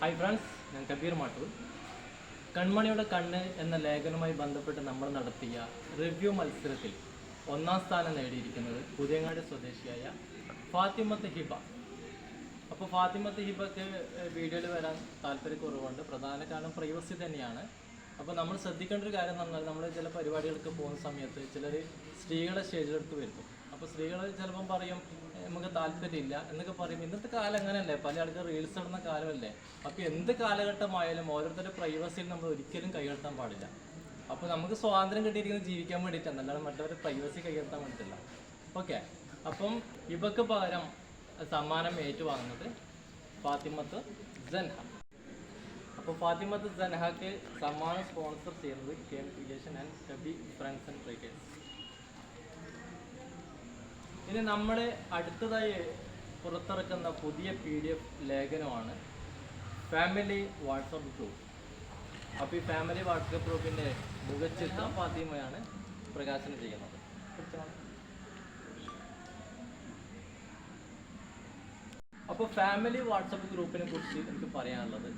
Hi friends ഞാൻ കബീർ മാട്ടൂർ. കൺമണിയുടെ കണ്ണ് എന്ന ലേഖനവുമായി ബന്ധപ്പെട്ട് നമ്മൾ നടത്തിയ റിവ്യൂ മത്സരത്തിൽ ഒന്നാം സ്ഥാനം നേടിയിരിക്കുന്നത് പുതിയങ്ങാടി സ്വദേശിയായ ഫാത്തിമത്ത് ഹിബ. അപ്പോൾ ഫാത്തിമത്ത് ഹിബക്ക് വീഡിയോയിൽ വരാൻ താല്പര്യക്കുറവുണ്ട്. പ്രധാന കാരണം പ്രൈവസി തന്നെയാണ്. അപ്പോൾ നമ്മൾ ശ്രദ്ധിക്കേണ്ട ഒരു കാര്യം പറഞ്ഞാൽ നമ്മൾ ചില പരിപാടികൾക്ക് പോകുന്ന സമയത്ത് ചിലർ സ്ത്രീകളെ സ്റ്റേജിലെടുത്ത് വരുന്നു അപ്പോൾ സ്ത്രീകൾ ചിലപ്പം പറയും "ഏ, നമുക്ക് താല്പര്യമില്ല എന്നൊക്കെ പറയും ഇന്നത്തെ കാലം അങ്ങനെയല്ലേ? പല ആൾക്കാർ റീൽസ് ഇടുന്ന കാലമല്ലേ? അപ്പോൾ എന്ത് കാലഘട്ടമായാലും ഓരോരുത്തരുടെ പ്രൈവസിയിൽ നമ്മൾ ഒരിക്കലും കൈകടത്താൻ പാടില്ല. അപ്പോൾ നമുക്ക് സ്വാതന്ത്ര്യം കിട്ടിയിരിക്കുന്നത് ജീവിക്കാൻ വേണ്ടിയിട്ടാണ്. അല്ലാതെ മറ്റവരുടെ പ്രൈവസി കൈകടത്താൻ വേണ്ടിയിട്ടില്ല ഓക്കെ അപ്പം ഇവക്ക് പകരം സമ്മാനം ഏറ്റുവാങ്ങുന്നത് ഫാത്തിമത്ത് ജൻഹ അപ്പോൾ ഫാത്തിമത്ത് ജൻഹക്ക് സമ്മാനം സ്പോൺസർ ചെയ്യുന്നത് കെ എം ആൻഡ് കബി ഫ്രണ്ട്സ് ആൻഡ് ട്രേക്കേഴ്സ് ഇനി നമ്മൾ അടുത്തതായി പുറത്തിറക്കുന്ന പുതിയ പി ഡി എഫ് ലേഖനമാണ് ഫാമിലി വാട്സപ്പ് ഗ്രൂപ്പ് അപ്പോൾ ഈ ഫാമിലി വാട്സപ്പ് ഗ്രൂപ്പിന്റെ മുഖച്ചിത്രം പാതിമയാണ് പ്രകാശനം ചെയ്യുന്നത്. അപ്പോൾ ഫാമിലി വാട്സപ്പ് ഗ്രൂപ്പിനെ കുറിച്ച് എനിക്ക് പറയാനുള്ളത്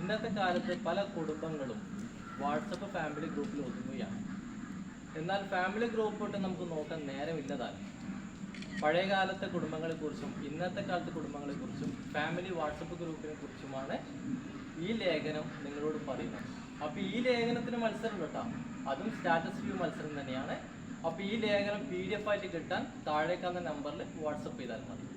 ഇന്നത്തെ കാലത്ത് പല കുടുംബങ്ങളും വാട്സപ്പ് ഫാമിലി ഗ്രൂപ്പിൽ ഒതുങ്ങുകയാണ്. എന്നാൽ ഫാമിലി ഗ്രൂപ്പ് തൊട്ട് നമുക്ക് നോക്കാൻ നേരമില്ലതാണ് പഴയ കാലത്തെ കുടുംബങ്ങളെ കുറിച്ചും ഇന്നത്തെ കാലത്തെ കുടുംബങ്ങളെ കുറിച്ചും ഫാമിലി വാട്സപ്പ് ഗ്രൂപ്പിനെ കുറിച്ചുമാണ് ഈ ലേഖനം നിങ്ങളോട് പറയുന്നത്. അപ്പോൾ ഈ ലേഖനത്തിന് മത്സരം കിട്ടാം. അതും സ്റ്റാറ്റസ് വ്യൂ മത്സരം തന്നെയാണ്. അപ്പോൾ ഈ ലേഖനം പി ഡി എഫ് ആയിട്ട് കിട്ടാൻ താഴേക്കാന്ന നമ്പറിൽ വാട്സപ്പ് ചെയ്താൽ മതി.